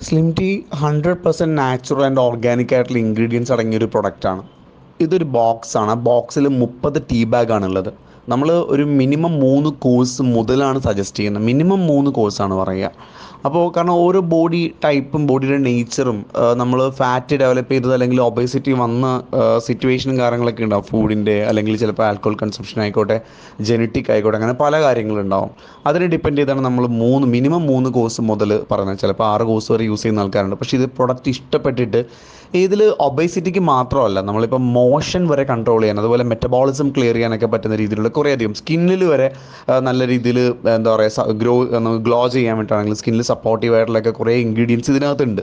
Slim tea hundred percent natural and organic ആയിട്ടുള്ള ingredients അടങ്ങിയ ഒരു പ്രൊഡക്റ്റാണ് ഇതൊരു ബോക്സാണ് ആ ബോക്സിൽ മുപ്പത് ടീ ബാഗാണുള്ളത് നമ്മൾ ഒരു മിനിമം മൂന്ന് കോഴ്സ് മുതലാണ് സജസ്റ്റ് ചെയ്യുന്നത്. മിനിമം മൂന്ന് കോഴ്സാണ് പറയുക. അപ്പോൾ കാരണം ഓരോ ബോഡി ടൈപ്പും ബോഡിയുടെ നേച്ചറും നമ്മൾ ഫാറ്റ് ഡെവലപ്പ് ചെയ്തത് അല്ലെങ്കിൽ ഒബേസിറ്റി വന്ന സിറ്റുവേഷനും കാര്യങ്ങളൊക്കെ ഉണ്ടാവും. ഫുഡിന്റെ അല്ലെങ്കിൽ ചിലപ്പോൾ ആൽക്കഹോൾ കൺസംഷൻ ആയിക്കോട്ടെ ജനറ്റിക് ആയിക്കോട്ടെ അങ്ങനെ പല കാര്യങ്ങളുണ്ടാവും അതിനെ ഡിപ്പെൻഡ് ചെയ്താണ് നമ്മൾ മൂന്ന് മിനിമം മൂന്ന് കോഴ്സ് മുതൽ പറയുന്നത്. ചിലപ്പോൾ ആറ് കോഴ്സ് വരെ യൂസ് ചെയ്യുന്ന ആൾക്കാരുണ്ട്. പക്ഷേ ഇത് പ്രൊഡക്റ്റ് ഇഷ്ടപ്പെട്ടിട്ട് ഇതിൽ ഒബേസിറ്റിക്ക് മാത്രമല്ല നമ്മളിപ്പോൾ മോഷൻ വരെ കൺട്രോൾ ചെയ്യാൻ അതുപോലെ മെറ്റബോളിസം ക്ലിയർ ചെയ്യാനൊക്കെ പറ്റുന്ന രീതിയിലുള്ള കുറേയധികം സ്കിന്നിൽ വരെ നല്ല രീതിയിൽ എന്താ പറയുക ഗ്രോ ഗ്ലോ ചെയ്യാൻ വേണ്ടിയിട്ടാണെങ്കിൽ സ്കിന്നിൽ സപ്പോർട്ടീവ് കുറേ ഇൻഗ്രീഡിയൻസ് ഇതിനകത്തുണ്ട്.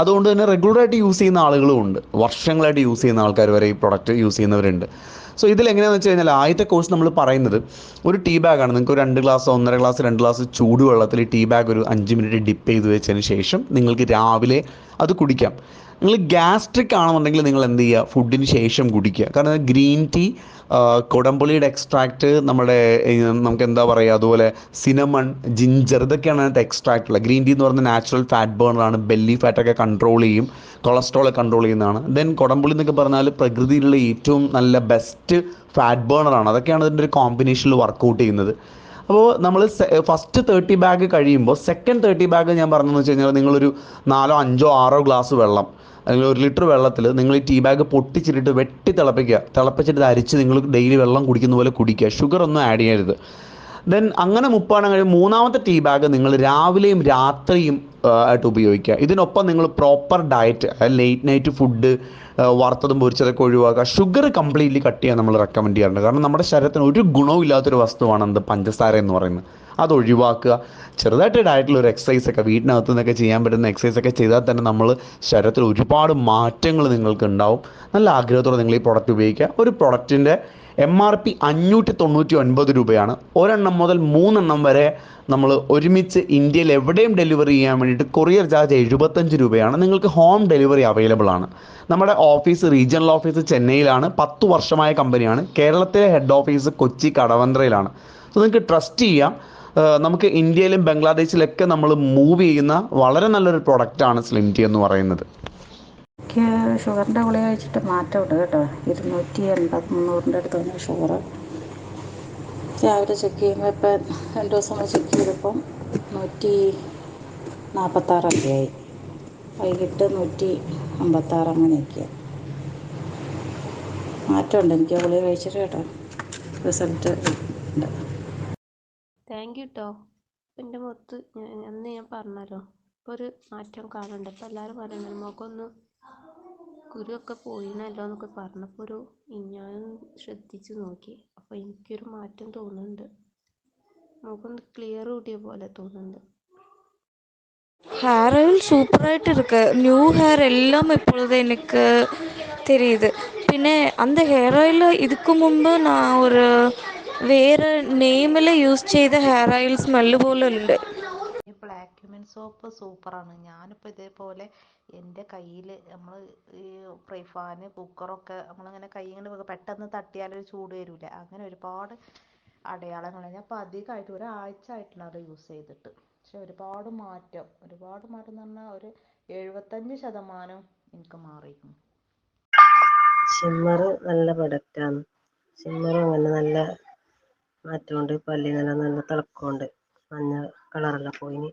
അതുകൊണ്ട് തന്നെ റെഗുലറായിട്ട് യൂസ് ചെയ്യുന്ന ആളുകളും ഉണ്ട്. വർഷങ്ങളായിട്ട് യൂസ് ചെയ്യുന്ന ആൾക്കാർ വരെ ഈ പ്രൊഡക്റ്റ് യൂസ് ചെയ്യുന്നവരുണ്ട്. സോ ഇതിൽ എങ്ങനെയാണെന്ന് വെച്ച് കഴിഞ്ഞാൽ ആദ്യത്തെ കോഴ്സ് നമ്മൾ പറയുന്നത് ഒരു ടീ ബാഗാണ് നിങ്ങൾക്ക് ഒരു രണ്ട് ഗ്ലാസ് ഒന്നര ഗ്ലാസ് രണ്ട് ഗ്ലാസ് ചൂടുവെള്ളത്തിൽ ടീ ബാഗ് ഒരു അഞ്ച് മിനിറ്റ് ഡിപ്പ് ചെയ്ത് വെച്ചതിന് ശേഷം നിങ്ങൾക്ക് രാവിലെ അത് കുടിക്കാം. നിങ്ങൾ ഗ്യാസ്ട്രിക് ആണെന്നുണ്ടെങ്കിൽ നിങ്ങൾ എന്ത് ചെയ്യുക? ഫുഡിന് ശേഷം കുടിക്കുക. കാരണം ഗ്രീൻ ടീ കൊടംപുളിയുടെ എക്സ്ട്രാക്റ്റ് നമ്മുടെ നമുക്ക് എന്താ പറയുക അതുപോലെ സിനമൺ ജിഞ്ചർ ഇതൊക്കെയാണ് അതിനകത്ത് എക്സ്ട്രാക്റ്റ് ഉള്ളത്. ഗ്രീൻ ടീ എന്ന് പറയുന്നത് നാച്ചുറൽ ഫാറ്റ് ബേണറാണ് ബെല്ലി ഫാറ്റൊക്കെ കൺട്രോൾ ചെയ്യും. കൊളസ്ട്രോൾ കൺട്രോൾ ചെയ്യുന്നതാണ്. ദെൻ കൊടംപുളി എന്നൊക്കെ പറഞ്ഞാൽ പ്രകൃതിയിലുള്ള ഏറ്റവും നല്ല ബെസ്റ്റ് ഫാറ്റ് ബേണറാണ് അതൊക്കെയാണ് അതിന്റെ ഒരു കോമ്പിനേഷനിൽ വർക്കൗട്ട് ചെയ്യുന്നത്. അപ്പോൾ നമ്മൾ ഫസ്റ്റ് തേർട്ടി ബാഗ് കഴിയുമ്പോൾ സെക്കൻഡ് തേർട്ടി ബാഗ് ഞാൻ പറഞ്ഞതെന്ന് വെച്ച് കഴിഞ്ഞാൽ നിങ്ങളൊരു നാലോ അഞ്ചോ ആറോ ഗ്ലാസ് വെള്ളം. അല്ലെങ്കിൽ ഒരു ലിറ്റർ വെള്ളത്തിൽ നിങ്ങൾ ഈ ടീ ബാഗ് പൊട്ടിച്ചിട്ട് വെട്ടി തിളപ്പിക്കുക. തിളപ്പിച്ചിട്ട് അരിച്ച് നിങ്ങൾ ഡെയിലി വെള്ളം കുടിക്കുന്ന പോലെ കുടിക്കുക. ഷുഗർ ഒന്നും ആഡ് ചെയ്യരുത്. ദെൻ അങ്ങനെ മുപ്പാണ് കഴിയും മൂന്നാമത്തെ ടീ ബാഗ് നിങ്ങൾ രാവിലെയും രാത്രിയും ആയിട്ട് ഉപയോഗിക്കുക. ഇതിനൊപ്പം നിങ്ങൾ proper diet late night food വറുത്തതും പൊരിച്ചതൊക്കെ ഒഴിവാക്കുക. ഷുഗർ കംപ്ലീറ്റ്ലി കട്ട് ചെയ്യാൻ നമ്മൾ റെക്കമെൻഡ് ചെയ്യാറുണ്ട്. കാരണം നമ്മുടെ ശരീരത്തിന് ഒരു ഗുണവും ഇല്ലാത്തൊരു വസ്തുവാണ് എന്ത്? പഞ്ചസാര എന്ന് പറയുന്നത്. അത് ഒഴിവാക്കുക ചെറുതായിട്ട് ഡയറ്റിൽ ഒരു എക്സസൈസ് ഒക്കെ വീട്ടിനകത്തു നിന്നൊക്കെ ചെയ്യാൻ പറ്റുന്ന എക്സസൈസ് ഒക്കെ ചെയ്താൽ തന്നെ നമ്മൾ ശരീരത്തിൽ ഒരുപാട് മാറ്റങ്ങൾ നിങ്ങൾക്ക് ഉണ്ടാവും. നല്ല ആഗ്രഹത്തോടെ നിങ്ങൾ ഈ പ്രൊഡക്റ്റ് ഉപയോഗിക്കുക. ഒരു പ്രൊഡക്റ്റിന്റെ എം ആർ പി അഞ്ഞൂറ്റി തൊണ്ണൂറ്റി ഒൻപത് രൂപയാണ്. ഒരെണ്ണം മുതൽ മൂന്നെണ്ണം വരെ നമ്മൾ ഒരുമിച്ച് ഇന്ത്യയിൽ എവിടെയും ഡെലിവറി ചെയ്യാൻ വേണ്ടിയിട്ട് കൊറിയർ ചാർജ് എഴുപത്തഞ്ച് രൂപയാണ്. നിങ്ങൾക്ക് ഹോം ഡെലിവറി അവൈലബിൾ ആണ്. നമ്മുടെ ഓഫീസ് റീജിയണൽ ഓഫീസ് ചെന്നൈയിലാണ്. പത്ത് വർഷമായ കമ്പനിയാണ് കേരളത്തിലെ ഹെഡ് ഓഫീസ് കൊച്ചി കടവന്ത്രയിലാണ്. സോ നിങ്ങൾക്ക് ട്രസ്റ്റ് ചെയ്യാം. നമുക്ക് ഇന്ത്യയിലും ബംഗ്ലാദേശിലൊക്കെ നമ്മൾ മൂവ് ചെയ്യുന്ന വളരെ നല്ലൊരു പ്രൊഡക്റ്റാണ് സ്ലിം ടീ എന്ന് പറയുന്നത്. എനിക്ക് ഷുഗറിന്റെ ഗുളിക കഴിച്ചിട്ട് മാറ്റമുണ്ട് കേട്ടോ. ഇരുന്നൂറ്റി എൺപത് മുന്നൂറിന്റെ അടുത്ത് വന്നു ഷുഗർ. രാവിലെ ചെക്ക് ചെയ്യുമ്പോൾ ഇപ്പം രണ്ട് ദിവസം ചെക്ക് ചെയ്തപ്പം നൂറ്റി നാൽപ്പത്താറൊക്കെ ആയി. വൈകിട്ട് നൂറ്റി അമ്പത്താറ് അങ്ങനെയൊക്കെയാണ് മാറ്റമുണ്ട്. എനിക്ക് ഗുളിക കഴിച്ചിട്ട് കേട്ടോ. റിസൾട്ട് ഉണ്ട്. താങ്ക് യു കേട്ടോ എൻ്റെ മുഖത്ത് ഞാൻ അന്ന് ഞാൻ പറഞ്ഞല്ലോ ഇപ്പോൾ ഒരു മാറ്റം കാണുന്നുണ്ട് ഇപ്പോൾ എല്ലാവരും പറയുന്നുണ്ട് മുഖമൊന്ന് കുരുവൊക്കെ പോയിനല്ലോ എന്നൊക്കെ പറഞ്ഞപ്പോൾ ഒരു ഞാനും ശ്രദ്ധിച്ച് നോക്കി അപ്പോൾ എനിക്കൊരു മാറ്റം തോന്നുന്നുണ്ട് മുഖം ക്ലിയർ കൂട്ടിയ പോലെ തോന്നുന്നുണ്ട് ஹேர் ஆயில் சூப்பராகிட்டு இருக்கு நியூ ஹேர் எல்லாம் இப்பொழுது எனக்கு தெரியுது பின்ன அந்த ஹேர் ஆயில் இதுக்கு മുമ്പ് நான் ஒரு വേറെ നെയിമിൽ യൂസ് ചെയ്ത ഹെയർ ഓയിൽ സ്മെല്ല് പോലും ഉണ്ട്. ഈ ബ്ലാക്ക് ക്യുമിൻ സോപ്പ് സൂപ്പറാണ് ഞാനിപ്പോൾ ഇതേപോലെ എന്റെ കയ്യിൽ നമ്മൾ ഈ ഫ്രൈ ഫാന് കുക്കറൊക്കെ നമ്മളിങ്ങനെ കൈ ഇങ്ങനെ വെക്കുക പെട്ടെന്ന് തട്ടിയാലൊരു ചൂട് വരില്ല അങ്ങനെ ഒരുപാട് അടയാളങ്ങൾ ഞാൻ അപ്പോൾ അധികമായിട്ട് ഒരാഴ്ച ആയിട്ടുണ്ട് അത് യൂസ് ചെയ്തിട്ട്. പക്ഷെ ഒരുപാട് മാറ്റം. ഒരുപാട് മാറ്റം എന്ന് പറഞ്ഞാൽ ഒരു എഴുപത്തഞ്ച് ശതമാനം എനിക്ക് മാറിയിരുന്നു ഷിമ്മർ നല്ല പ്രൊഡക്റ്റാണ് ഷിമ്മർ അങ്ങനെ നല്ല മാറ്റമുണ്ട് പല്ലിനെല്ലാം നല്ല തിളക്കമുണ്ട്. മഞ്ഞ കളറെല്ലാം പോയിന്.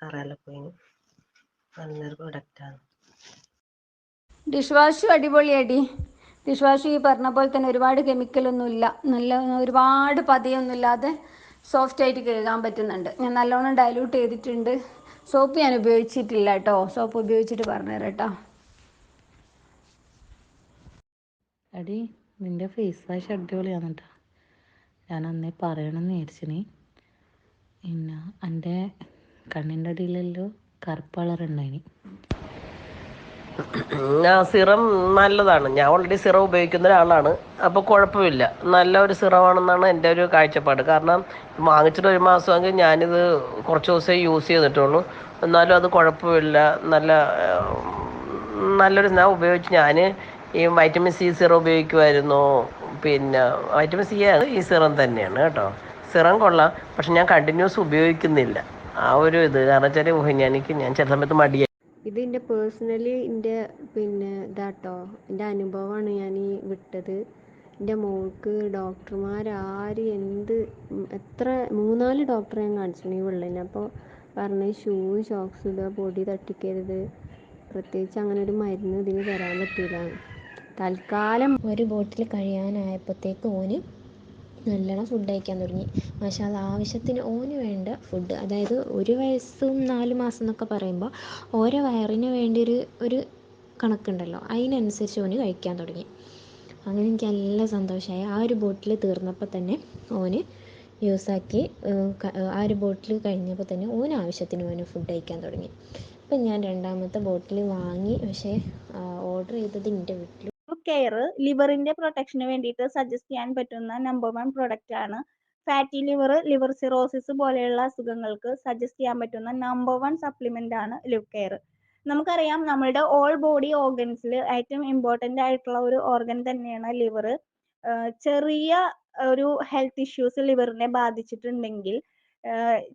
കറയെല്ലാം പോയിന്. നല്ലൊരു പ്രൊഡക്റ്റാണ് ഡിഷ് വാഷും അടിപൊളിയാടി. ഡിഷ് വാഷ് ഈ പറഞ്ഞ പോലെ തന്നെ ഒരുപാട് കെമിക്കലൊന്നുമില്ല നല്ല ഒരുപാട് പതിയൊന്നും ഇല്ലാതെ സോഫ്റ്റ് ആയിട്ട് കഴുകാൻ പറ്റുന്നുണ്ട്. ഞാൻ നല്ലോണം ഡൈലൂട്ട് ചെയ്തിട്ടുണ്ട്. സോപ്പ് ഞാൻ ഉപയോഗിച്ചിട്ടില്ല കേട്ടോ. സോപ്പ് ഉപയോഗിച്ചിട്ട് പറഞ്ഞുതരാം കേട്ടോ. അടി നിന്റെ ഫേസ് വാഷ് അടിപൊളിയാണ് കേട്ടോ ഞാൻ അന്നേ പറയണമെന്ന് വിചാരിച്ചിന് പിന്നെ എന്റെ കണ്ണിന്റെ അടിയിലെല്ലോ കറുപ്പ് കളർ ഉണ്ടായിന്. ആ സിറം നല്ലതാണ്. ഞാൻ ഓൾറെഡി സിറം ഉപയോഗിക്കുന്ന ഒരാളാണ്. അപ്പോൾ കുഴപ്പമില്ല. നല്ല ഒരു സിറമാണെന്നാണ് എന്റെ ഒരു കാഴ്ചപ്പാട്. കാരണം വാങ്ങിച്ചിട്ട് ഒരു മാസമെങ്കിൽ ഞാനിത് കുറച്ച് ദിവസമേ യൂസ് ചെയ്തിട്ടുള്ളൂ. എന്നാലും അത് കുഴപ്പമില്ല. നല്ല നല്ലൊരു ഞാൻ ഉപയോഗിച്ച് ഞാൻ ഈ വൈറ്റമിൻ സി സിറം ഉപയോഗിക്കുമായിരുന്നു. പിന്നെ വൈറ്റമിൻ സി ആണ് ഈ സിറം തന്നെയാണ് കേട്ടോ. സിറം കൊള്ളാം. പക്ഷെ ഞാൻ കണ്ടിന്യൂസ് ഉപയോഗിക്കുന്നില്ല. ആ ഒരു ഇത്. കാരണം വെച്ചാൽ എനിക്ക് ഞാൻ ചില സമയത്ത് മടിയായി ഇത് എന്റെ പേഴ്സണലി എന്റെ പിന്നെ ഇതാട്ടോ. എന്റെ അനുഭവമാണ് ഞാൻ ഈ വിട്ടത്. എന്റെ മോൾക്ക് ആര് എന്ത് എത്ര മൂന്നാൽ ഡോക്ടറെ ഞാൻ കാണിച്ചിട്ടുണ്ട് ഈ വെള്ളേന്. അപ്പോൾ പറഞ്ഞ ഷൂ ഷോക്സ് ഇടുക പൊടി തട്ടിക്കരുത്. പ്രത്യേകിച്ച് അങ്ങനെ ഒരു മരുന്ന് ഇതിന് തരാൻ പറ്റില്ല തൽക്കാലം ഒരു ബോട്ടിൽ കഴിയാനായപ്പോഴത്തേക്ക് ഓന് നല്ലോണം ഫുഡ് കഴിക്കാൻ തുടങ്ങി. മാഷാല്ല ആവശ്യത്തിന് ഓന് വേണ്ട ഫുഡ് അതായത് ഒരു വയസ്സും നാല് മാസം എന്നൊക്കെ പറയുമ്പോൾ ഓരോ വയറിന് വേണ്ടി ഒരു ഒരു കണക്കുണ്ടല്ലോ. അതിനനുസരിച്ച് ഓന് കഴിക്കാൻ തുടങ്ങി. അങ്ങനെ എനിക്ക് നല്ല സന്തോഷമായി ആ ഒരു ബോട്ടിൽ തീർന്നപ്പോൾ തന്നെ ഓന് യൂസാക്കി ആ ഒരു ബോട്ടിൽ കഴിഞ്ഞപ്പോൾ തന്നെ ഓന് ആവശ്യത്തിന് ഓന് ഫുഡ് കഴിക്കാൻ തുടങ്ങി. അപ്പം ഞാൻ രണ്ടാമത്തെ ബോട്ടിൽ വാങ്ങി. പക്ഷേ ഓർഡർ ചെയ്തത് എന്റെ വീട്ടിൽ കെയർ ലിവറിന്റെ പ്രൊട്ടക്ഷന് വേണ്ടിയിട്ട് സജസ്റ്റ് ചെയ്യാൻ പറ്റുന്ന നമ്പർ വൺ പ്രൊഡക്റ്റ് ആണ്. ഫാറ്റി ലിവർ ലിവർ സിറോസിസ് പോലെയുള്ള അസുഖങ്ങൾക്ക് സജസ്റ്റ് ചെയ്യാൻ പറ്റുന്ന നമ്പർ വൺ സപ്ലിമെന്റ് ആണ് ലിവ് കെയർ നമുക്കറിയാം നമ്മളുടെ ഓൾ ബോഡി ഓർഗൻസിൽ ഏറ്റവും ഇമ്പോർട്ടന്റ് ആയിട്ടുള്ള ഒരു ഓർഗൻ തന്നെയാണ് ലിവർ ചെറിയ ഒരു ഹെൽത്ത് ഇഷ്യൂസ് ലിവറിനെ ബാധിച്ചിട്ടുണ്ടെങ്കിൽ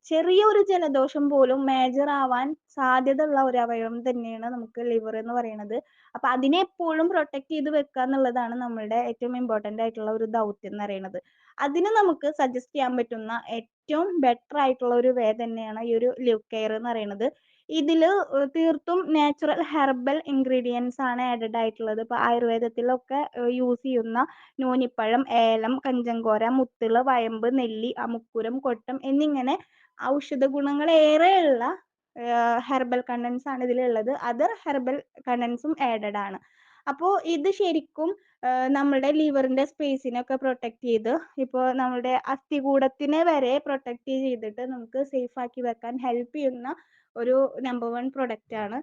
ചെറിയ ഒരു ജലദോഷം പോലും മേജർ ആവാൻ സാധ്യതയുള്ള ഒരു അവയവം തന്നെയാണ് നമുക്ക് ലിവർ എന്ന് പറയുന്നത്. അപ്പൊ അതിനെ എപ്പോഴും പ്രൊട്ടക്ട് ചെയ്ത് വെക്കുക എന്നുള്ളതാണ് നമ്മളുടെ ഏറ്റവും ഇമ്പോർട്ടന്റ് ആയിട്ടുള്ള ഒരു ദൗത്യം എന്ന് പറയുന്നത്. അതിന് നമുക്ക് സജസ്റ്റ് ചെയ്യാൻ പറ്റുന്ന ഏറ്റവും ബെറ്റർ ആയിട്ടുള്ള ഒരു വേ തന്നെയാണ് ഈ ഒരു ലിവ് കെയർ എന്ന് പറയുന്നത്. ഇതിൽ തീർത്തും നാച്ചുറൽ ഹെർബൽ ഇൻഗ്രീഡിയൻസ് ആണ് ആഡഡ് ആയിട്ടുള്ളത്. ഇപ്പൊ ആയുർവേദത്തിലൊക്കെ യൂസ് ചെയ്യുന്ന നൂനിപ്പഴം ഏലം കഞ്ചങ്കോര മുത്തിൾ വയമ്പ് നെല്ലി അമുക്കുരം കൊട്ടം എന്നിങ്ങനെ ഔഷധ ഏറെയുള്ള ഹെർബൽ കണ്ടൻസ് ആണ് ഇതിലുള്ളത്. അതർ ഹെർബൽ കണ്ടൻസും ആഡഡ് ആണ് അപ്പോൾ ഇത് ശരിക്കും നമ്മുടെ ലിവറിന്റെ സ്പേസിനൊക്കെ പ്രൊട്ടക്ട് ചെയ്ത് ഇപ്പോൾ നമ്മുടെ അസ്ഥികൂടത്തിനെ വരെ പ്രൊട്ടക്ട് ചെയ്തിട്ട് നമുക്ക് സേഫ് ആക്കി വെക്കാൻ ഹെൽപ്പ് ചെയ്യുന്ന ഒരു നമ്പർ വൺ പ്രൊഡക്റ്റ് ആണ്